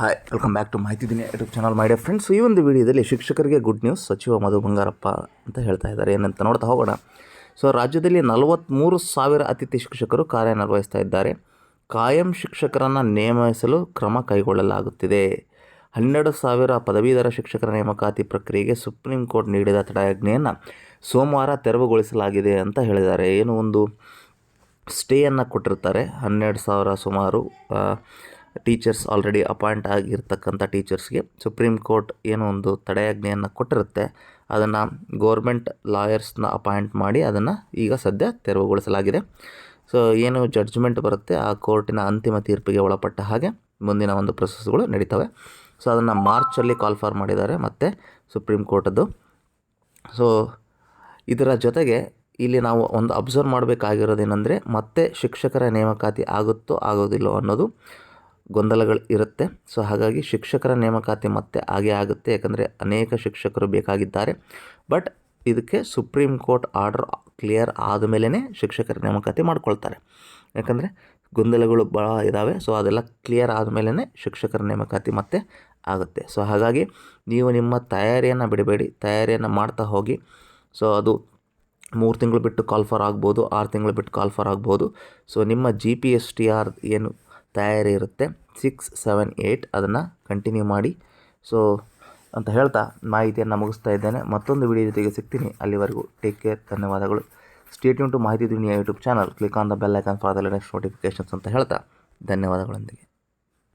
Hi welcome back to Mahiti Dina YouTube channel my dear friends ಈ ಒಂದು ವಿಡಿಯೋದಲ್ಲಿ ಶಿಕ್ಷಕರಿಗೆ ಗುಡ್ ನ್ಯೂಸ್ ಸಚಿವ ಮಧು ಬಂಗಾರಪ್ಪ ಅಂತ ಹೇಳ್ತಾ ಇದ್ದಾರೆ. ಏನಂತ ನೋಡ್ತಾ ಹೋಗೋಣ. ಸೊ ರಾಜ್ಯದಲ್ಲಿ ನಲವತ್ತ್ಮೂರು ಸಾವಿರ ಅತಿಥಿ ಶಿಕ್ಷಕರು ಕಾರ್ಯನಿರ್ವಹಿಸ್ತಾ ಇದ್ದಾರೆ. ಕಾಯಂ ಶಿಕ್ಷಕರನ್ನು ನೇಮಿಸಲು ಕ್ರಮ ಕೈಗೊಳ್ಳಲಾಗುತ್ತಿದೆ. ಹನ್ನೆರಡು ಸಾವಿರ ಪದವೀಧರ ಶಿಕ್ಷಕರ ನೇಮಕಾತಿ ಪ್ರಕ್ರಿಯೆಗೆ ಸುಪ್ರೀಂ ಕೋರ್ಟ್ ನೀಡಿದ ತಡೆಯಾಜ್ಞೆಯನ್ನು ಸೋಮವಾರ ತೆರವುಗೊಳಿಸಲಾಗಿದೆ ಅಂತ ಹೇಳಿದ್ದಾರೆ. ಏನು ಒಂದು ಸ್ಟೇಯನ್ನು ಕೊಟ್ಟಿರ್ತಾರೆ ಹನ್ನೆರಡು ಸಾವಿರ ಸುಮಾರು ಟೀಚರ್ಸ್ ಆಲ್ರೆಡಿ ಅಪಾಯಿಂಟ್ ಆಗಿರ್ತಕ್ಕಂಥ ಟೀಚರ್ಸ್ಗೆ ಸುಪ್ರೀಂ ಕೋರ್ಟ್ ಏನೋ ಒಂದು ತಡೆಯಾಜ್ಞೆಯನ್ನು ಕೊಟ್ಟಿರುತ್ತೆ. ಅದನ್ನು ಗೋರ್ಮೆಂಟ್ ಲಾಯರ್ಸ್ನ ಅಪಾಯಿಂಟ್ ಮಾಡಿ ಅದನ್ನು ಈಗ ಸದ್ಯ ತೆರವುಗೊಳಿಸಲಾಗಿದೆ. ಸೊ, ಏನು ಜಡ್ಜ್ಮೆಂಟ್ ಬರುತ್ತೆ ಆ ಕೋರ್ಟಿನ ಅಂತಿಮ ತೀರ್ಪಿಗೆ ಒಳಪಟ್ಟ ಹಾಗೆ ಮುಂದಿನ ಒಂದು ಪ್ರೊಸೆಸ್ಗಳು ನಡೀತವೆ. ಸೊ, ಅದನ್ನು ಮಾರ್ಚಲ್ಲಿ ಕಾಲ್ ಫಾರ್ ಮಾಡಿದ್ದಾರೆ ಮತ್ತು ಸುಪ್ರೀಂ ಕೋರ್ಟದ್ದು. ಸೊ, ಇದರ ಜೊತೆಗೆ ಇಲ್ಲಿ ನಾವು ಒಂದು ಅಬ್ಸರ್ವ್ ಮಾಡಬೇಕಾಗಿರೋದೇನೆಂದರೆ ಮತ್ತೆ ಶಿಕ್ಷಕರ ನೇಮಕಾತಿ ಆಗುತ್ತೋ ಆಗೋದಿಲ್ಲೋ ಅನ್ನೋದು ಗೊಂದಲಗಳು ಇರುತ್ತೆ. ಸೊ ಹಾಗಾಗಿ ಶಿಕ್ಷಕರ ನೇಮಕಾತಿ ಮತ್ತೆ ಹಾಗೆ ಆಗುತ್ತೆ. ಯಾಕಂದರೆ ಅನೇಕ ಶಿಕ್ಷಕರು ಬೇಕಾಗಿದ್ದಾರೆ. ಬಟ್ ಇದಕ್ಕೆ ಸುಪ್ರೀಂ ಕೋರ್ಟ್ ಆರ್ಡರ್ ಕ್ಲಿಯರ್ ಆದಮೇಲೆ ಶಿಕ್ಷಕರ ನೇಮಕಾತಿ ಮಾಡ್ಕೊಳ್ತಾರೆ. ಯಾಕಂದರೆ ಗೊಂದಲಗಳು ಭಾಳ ಇದ್ದಾವೆ ಸೊ ಅದೆಲ್ಲ ಕ್ಲಿಯರ್ ಆದಮೇಲೆ ಶಿಕ್ಷಕರ ನೇಮಕಾತಿ ಮತ್ತೆ ಆಗುತ್ತೆ. ಸೊ ಹಾಗಾಗಿ ನೀವು ನಿಮ್ಮ ತಯಾರಿಯನ್ನು ಬಿಡಬೇಡಿ. ತಯಾರಿಯನ್ನು ಮಾಡ್ತಾ ಹೋಗಿ. ಸೊ ಅದು ಮೂರು ತಿಂಗಳು ಬಿಟ್ಟು ಕಾಲ್ ಫಾರ್ ಆಗ್ಬೋದು, ಆರು ತಿಂಗಳು ಬಿಟ್ಟು ಕಾಲ್ ಫಾರ್ ಆಗ್ಬೋದು. ಸೊ ನಿಮ್ಮ G P S T R ಏನು ತಯಾರಿ ಇರುತ್ತೆ ಸಿಕ್ಸ್ ಸೆವೆನ್ ಏಯ್ಟ್ ಅದನ್ನು ಕಂಟಿನ್ಯೂ ಮಾಡಿ. ಸೊ ಅಂತ ಹೇಳ್ತಾ ಮಾಹಿತಿಯನ್ನು ಮುಗಿಸ್ತಾ ಇದ್ದೇನೆ. ಮತ್ತೊಂದು ವಿಡಿಯೋ ಜೊತೆಗೆ ಸಿಗ್ತೀನಿ. ಅಲ್ಲಿವರೆಗೂ ಟೇಕ್ ಕೇರ್ ಧನ್ಯವಾದಗಳು. Stay tuned to Mahiti Duniya YouTube channel click on the bell icon for the next notifications ಅಂತ ಹೇಳ್ತಾ ಧನ್ಯವಾದಗಳೊಂದಿಗೆ.